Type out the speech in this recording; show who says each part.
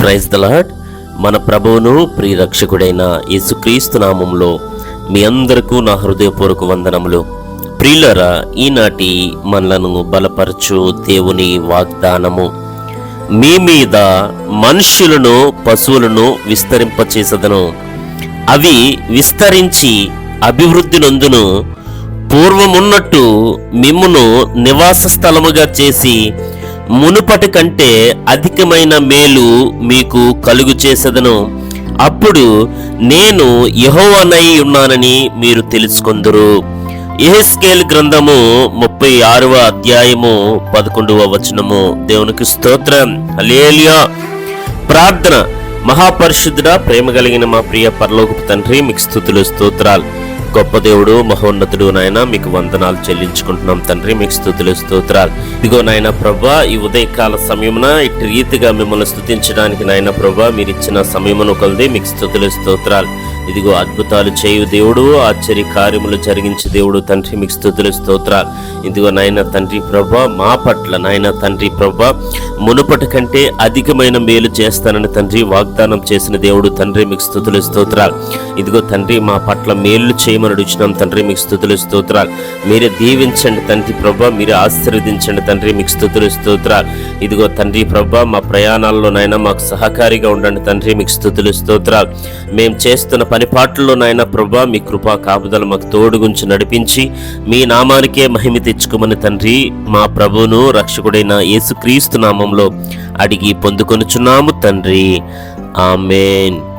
Speaker 1: Praise the lord మన ప్రభువును ప్రియరక్షకుడైన యేసుక్రీస్తు నామంలో మీ అందరికీ నా హృదయపూర్వక వందనములు. ప్రియులరా ఈనాటి మనలను బలపరచు దేవుని వాగ్దానము మీ మీద మనుషులను పశువులను విస్తరింపచేసదను. అవి విస్తరించి అభివృద్ధి నందును. పూర్వమున్నట్టు మిమ్మును నివాస స్థలముగా చేసి మునుపటి కంటే అధికమైన మేలు మీకు కలుగు చేసేదను అప్పుడు నేను యహోవనై ఉన్నానని మీరు తెలుసుకొందురు. ఎహెస్కేల్ గ్రంథము ముప్పై ఆరవ అధ్యాయము పదకొండవ వచనము. దేవునికి స్తోత్రం. అలేలియా ప్రార్థన. మహాపరిశుద్ధుడా ప్రేమ కలిగిన మా ప్రియ పరలోకపు తండ్రి మీకు స్థుతులు స్తోత్రాలు. గొప్ప దేవుడు మహోన్నతుడు నాయన మీకు వందనాలు చెల్లించుకుంటున్నాం తండ్రి మీకు స్థుతులు స్తోత్రాలు. ఇదిగో నాయన ప్రభా ఈ ఉదయకాల సమయమున ఇటు రీతిగా మిమ్మల్ని స్థుతించడానికి నాయన ప్రభా మీరు ఇచ్చిన సమయమును కొలది మీకు స్థుతులు స్తోత్రాలు. ఇదిగో అద్భుతాలు చేయు దేవుడు ఆశ్చర్య కార్యములు జరిగించే దేవుడు. తండ్రి మీకు స్థుతులు స్తోత్రాలు. ఇదిగో నాయన తండ్రి ప్రభ మా పట్ల నాయన తండ్రి ప్రభ మునుపటి కంటే అధికమైన మేలు చేస్తానని తండ్రి వాగ్దానం చేసిన దేవుడు. తండ్రి మీకు స్థుతులు స్తోత్రాలు. ఇదిగో తండ్రి మా పట్ల మేలు చేయమని అడుగుచున్నాం తండ్రి మీకు స్థుతులు స్తోత్రాలు. మీరే దీవించండి తండ్రి ప్రభ మీరే ఆశీర్వదించండి తండ్రి మీకు స్థుతులు స్తోత్రాలు. ఇదిగో తండ్రి ప్రభ మా ప్రయాణాల్లోనైనా మాకు సహకారిగా ఉండండి తండ్రి మీకు స్థుతులు స్తోత్రాలు. మేము చేస్తున్న పాటల్లో నాయన ప్రభా మీ కృపా కాపుదల మాకు తోడుగుంచి నడిపించి మీ నామానికే మహిమ తెచ్చుకోమని తండ్రి మా ప్రభువును రక్షకుడైన యేసుక్రీస్తు నామంలో అడిగి పొందుకొనుచున్నాము తండ్రి. ఆమెన్.